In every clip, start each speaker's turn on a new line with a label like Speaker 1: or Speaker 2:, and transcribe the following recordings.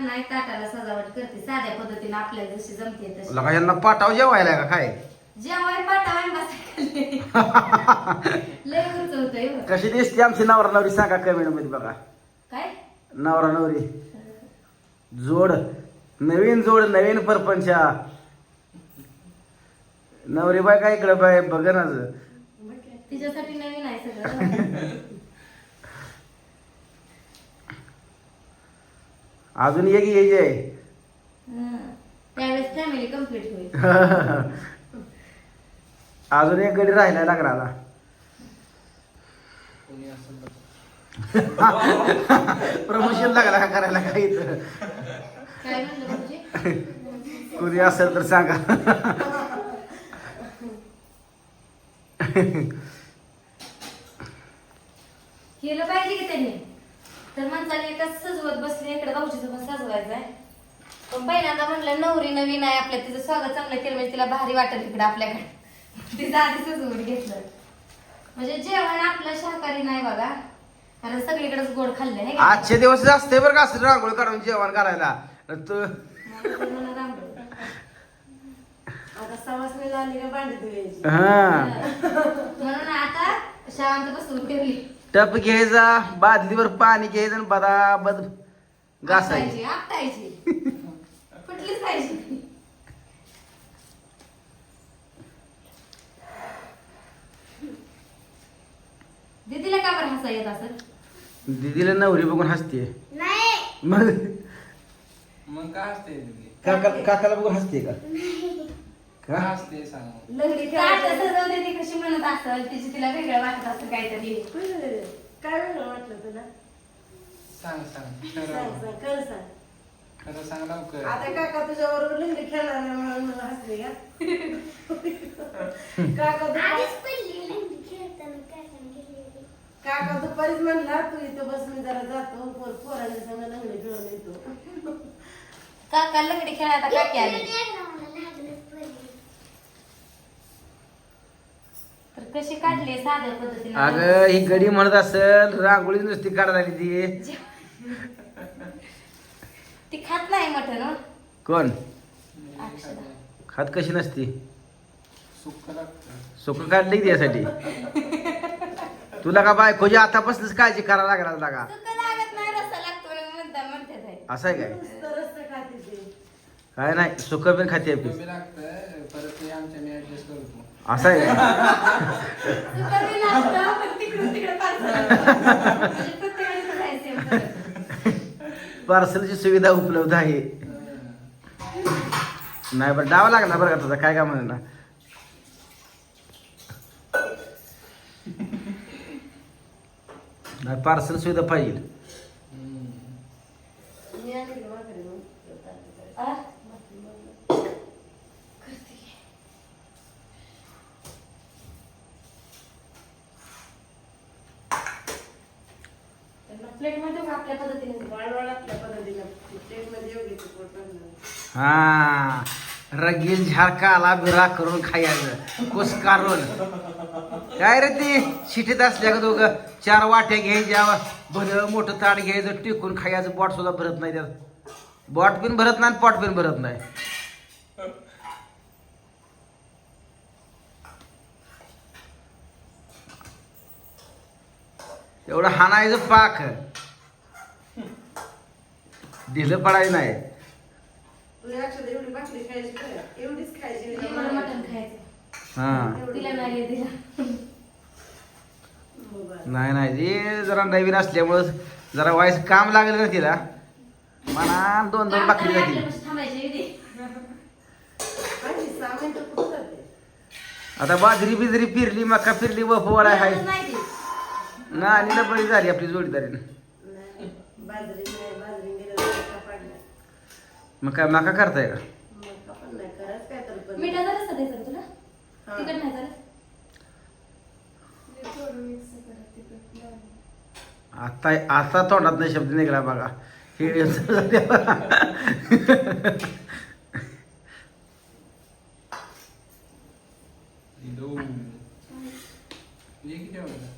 Speaker 1: नाही ताटाला सजावट करते. साध्या पद्धतीने आपल्याला जशी जमते तशी.
Speaker 2: लगा यांना पाठाव जेवायला का? काय?
Speaker 1: जेवाय बसायला लय उंच होतंय हो.
Speaker 2: कशी दिसते आमची नवरा नवरी? सांगा कमेंटमध्ये बघा.
Speaker 1: काय?
Speaker 2: नवरा नवरी. जोड. नवीन जोड नवीन परपंचा. नवरी बाय काय इकडे बाय? बघ ना
Speaker 1: तिच्यासाठी नवीन आहे सगळं.
Speaker 2: अजून एक यायची आहे
Speaker 1: हं. त्यावेळेस फॅमिली कंप्लीट होईल.
Speaker 2: अजून एक गडी राहिला लागला आता. प्रमोशन लागला का करायला काही
Speaker 1: काय म्हणलं म्हणजे?
Speaker 2: कोणी असेल तर सांगा.
Speaker 1: केलं पाहिजे की त्यांनी? तर माणसाने एकच सजवत बसले इकडे भाऊजीचं पण सजवायचं आहे पण पहिल्यांदा म्हणलं नवरी नवीन आहे आपल्या तिचं स्वागत चांगलं केलं म्हणजे तिला भारी वाटेल तिकडे आपल्याकडे. तिचं आधी सजवून घेतलं. म्हणजे जेवण आपलं शाकाहारी नाही बघा. कारण सगळीकडेच गोड खाल्लं आहे
Speaker 2: आजचे दिवस असते बरं का असं रांगोळी काढून जेवण करायला. तर
Speaker 3: आता सवासणीला आली का भांडी धुवायची.
Speaker 2: हा.
Speaker 1: म्हणून आता शांत बसून ठेवली
Speaker 2: टप घ्यायचा बादलीवर पाणी घ्यायचं आणि बदाबद घासायची.
Speaker 1: आपटायची कुठलीच खायची दीदीला का बरं हसा येत असं?
Speaker 2: दिदीला नवरी बघून हसते
Speaker 1: नाही.
Speaker 2: मग
Speaker 4: मग काय असते तुझी
Speaker 2: काका काकाला बघून हसते का?
Speaker 4: काय सांग.
Speaker 3: लंगडी
Speaker 1: ती कशी म्हणत असेल तिची तिला वेगळं वाटत असं काहीतरी.
Speaker 3: काय वेगळं वाटलं तुला?
Speaker 4: सांग सांग.
Speaker 3: सांग
Speaker 4: खरं
Speaker 3: सांग. खरं सांग.
Speaker 4: खरं सांग लवकर.
Speaker 3: आता काका तुझ्या बरोबर लंगडी खेळणार नाही म्हणून मला हसले का? काका दुपारी काका दुपारीच म्हणला तू इथं बस मी जरा जातो पोर पोरांच्या संग लंगडी खेळून येतो.
Speaker 1: काका लंगडी खेळायला काकी आली तर कशी काढली साध्या पद्धतीने?
Speaker 2: अगं ही गडी म्हणत असेल रांगोळी नुसती काढायला लागली ती.
Speaker 1: ती खात नाही मटन हो.
Speaker 2: कोण?
Speaker 1: अक्षदा.
Speaker 2: खात कशी नसती?
Speaker 4: सुख लागतं.
Speaker 2: सुख काढली की त्यासाठी? तुला का बायकोची आतापासूनच काळजी करायला लागणार लागा
Speaker 1: लागत नाही रस्ता लागतो म्हणून म्हणता म्हणतात आहे.
Speaker 2: असं आहे काय? काय नाही सुख पण खाते आपली.
Speaker 4: कमी लागतं परत ते आमच्या मी ऍडजस्ट करतो.
Speaker 2: असं आहे. पार्सलची सुविधा उपलब्ध आहे. नाही बरं डावा लागला बरं का तुझा. काय काय म्हणा नाही पार्सल सुविधा पाहिजे.
Speaker 1: त्यांना आपल्या पद्धतीने
Speaker 3: आपल्या प्लेटमध्ये येऊ घेतो पोट
Speaker 2: हा. रगील झारकाला बिरा करून खायचं. कुस काढून काय रे ती? शिटीत असल्या का दोघं. चार वाट्या घ्यायच्या भलं मोठं ताट घ्यायचं टिकून खायचं बोट सुद्धा भरत नाही त्यात. बॉट पण भरत नाही आणि पोट पण भरत नाही. एवढं हाणायचं पाक. ढिलं पडायचं नाही.
Speaker 1: हे.
Speaker 2: हा
Speaker 1: नाही दिला.
Speaker 2: नाही नाही. ते जरा नवीन असल्यामुळं जरा वाईस काम लागलं ना तिला? म्हणा दोन दोन बाकरी जातील? आता बाजरी बिजरी फिरली मका फिरली व
Speaker 1: गरज
Speaker 2: आहे ना आणि बळी झाली आपली जोडीदारी
Speaker 3: नाही, बाजरी नाही, बाजरी गेल्यावर मका पाडला.
Speaker 2: मग काय मका करताय का
Speaker 3: मका पण नाही, करायचं काय तर पण.
Speaker 1: मिठाचा रस्सा द्यायचा का तुला
Speaker 3: हा.
Speaker 1: तिखट नाही चालत
Speaker 2: आता आता तोंडात नाही शब्द निघाला बघा हे
Speaker 4: ये किती.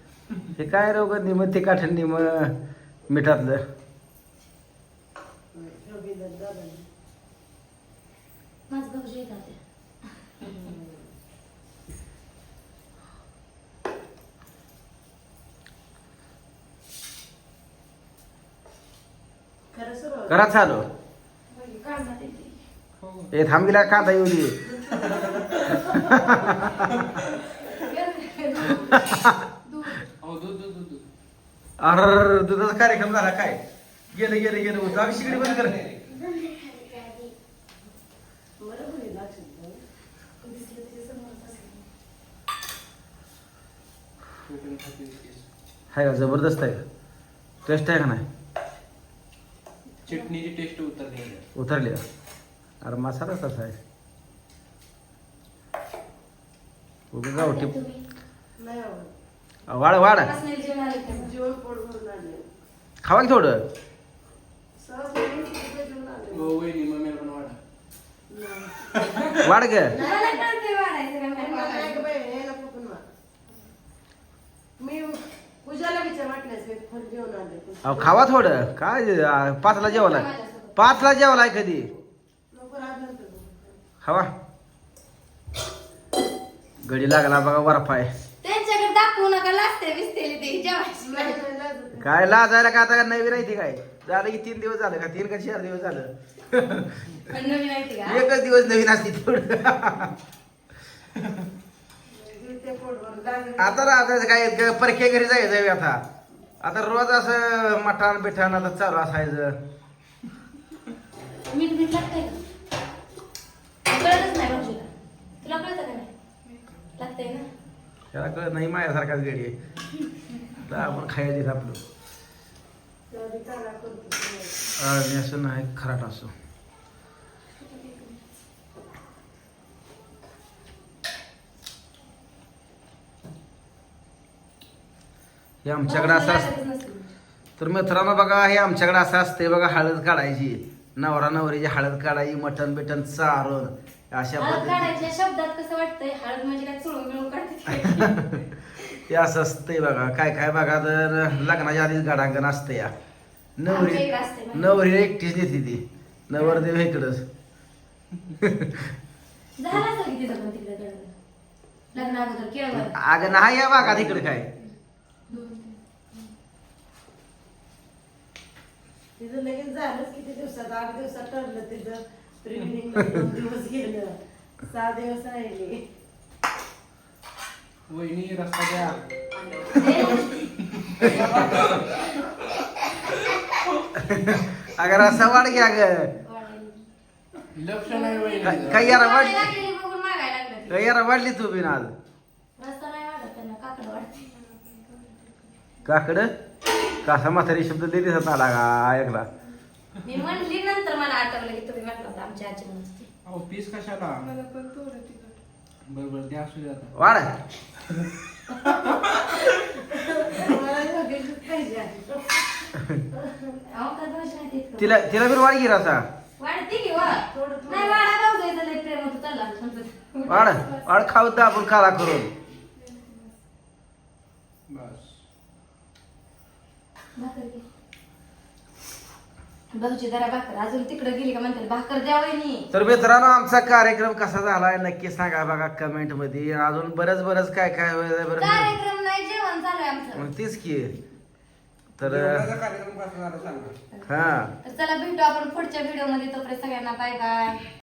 Speaker 2: हे काय रोग निम तिखट आणि निम मिठातलं
Speaker 1: ते.
Speaker 2: करा चालू
Speaker 1: ते ते.
Speaker 4: हो
Speaker 2: ए थांबीला कांदा येऊ दे अर दुधाचा कार्यक्रम झाला काय गेलं गेलं गेलं होतं आम्ही शिगडी बंद कर. आहे का जबरदस्त आहे का टेस्ट आहे का नाही
Speaker 4: चटणीची टेस्ट उतरली.
Speaker 2: उतरली? अरे मसाला कसा आहे उगा गावठी
Speaker 3: नाही आवडत.
Speaker 2: वाढ वाढ. खावा की थोडं.
Speaker 4: वाढ
Speaker 2: ग. अहो खावा थोडं. काय पाचला जेवला पाचला जेवलाय कधी? खावा. गडी लागला बघा वरपाय
Speaker 1: दाखवू नका लागते बिसतेली ते जेवायची
Speaker 2: काय लाजायला का आता नवीन आहे ती काय? झालं की तीन दिवस झालं का? तीन का चार दिवस झालं?
Speaker 1: नवीन आहे ती का?
Speaker 2: एकच दिवस नवीन असते तेवढं. आता राहतायचं काय? परके घरी जायचं आता. आता रोज असं मठान बिठान आता चालू असायचं.
Speaker 1: मीठ मीठ लागतंय का? कळतच नाही भाऊजीला तुला कळतं का नाही? लागतंय ना?
Speaker 2: त्याला कळत नाही माझ्यासारखाच गडी आहे. तर आपण खायला आपलं.
Speaker 3: त्याआधी
Speaker 2: असं नाही खराट असो. हे आमच्याकडे असं असतं तर मित्रांनो बघा हे आमच्याकडे असं असते बघा हळद काढायची. नवरा नवरीची हळद काढायची मटण बिटन चारण अशा
Speaker 1: हळद
Speaker 2: पद्धती
Speaker 1: काढायच्या शब्दात कसं वाटतंय? हळद म्हणजे काय? चुळून मिळून काढते
Speaker 2: असं असतंय बघा. काय काय बघा तर लग्नाच्या आधीच गाडांगण असते या.
Speaker 1: आमच्या
Speaker 2: नवरी
Speaker 1: इकडं असते माहिती.
Speaker 2: नवरी एकटीच देते ती. नवरदेव इकडंच.
Speaker 1: झालं असेल की तिथं पण तिकडे लग्न. लग्न अगोदर केळवर
Speaker 2: अगं नाही या भागात इकडे काय.
Speaker 3: तिचं लगेच झालंच किती दिवसात आठ दिवसात ठरलं तिचं. प्रिमिनिंग दोन दिवस गेलं सहा दिवस राहिले.
Speaker 4: वहिनी रस्ता द्या.
Speaker 2: अगं रस्ता वाढ घ्या ग
Speaker 4: लक्ष नाही वहिनी
Speaker 2: यार वाढली? यार तू बिन आज?
Speaker 1: काकड वाढते.
Speaker 2: काकड? कासा म्हातारी शब्द लई दिसत आला का ऐकला.
Speaker 1: मी म्हणली नंतर मला आठवलं की तुम्ही म्हटलं होतं आमची आजी म्हणत होती.
Speaker 4: अहो पीस कशाला बरोबर द्या असू द्या आता.
Speaker 2: वाढ
Speaker 3: मला लगेचच पाहिजे आहे.
Speaker 1: अहो, का दोष नाही तितकं.
Speaker 2: तिला तिला बिन वाढ
Speaker 1: वाढते की वा नाही वाढा भाऊ जायचं लय प्रेम होतं चालला म्हणतो.
Speaker 2: वाढ वाढ खाऊ तर आपण काला करून
Speaker 4: बस
Speaker 1: भाकर घे. भाऊजी जरा भाकर अजून तिकडे गेली का म्हणते भाकर द्या वहिनी.
Speaker 2: तर मित्रांनो आमचा कार्यक्रम कसा झालाय नक्की सांगा बघा कमेंटमध्ये. अजून बरंच बरंच काय काय होईल बरं.
Speaker 1: कार्यक्रम नाही जेवण चालू आहे आमचं.
Speaker 2: मग तीच की. तर
Speaker 4: जेवणाचा कार्यक्रम कसा झाला सांगा.
Speaker 2: हा.
Speaker 1: तर चला भेटू आपण पुढच्या व्हिडिओमध्ये. तोपर्यंत सगळ्यांना बाय बाय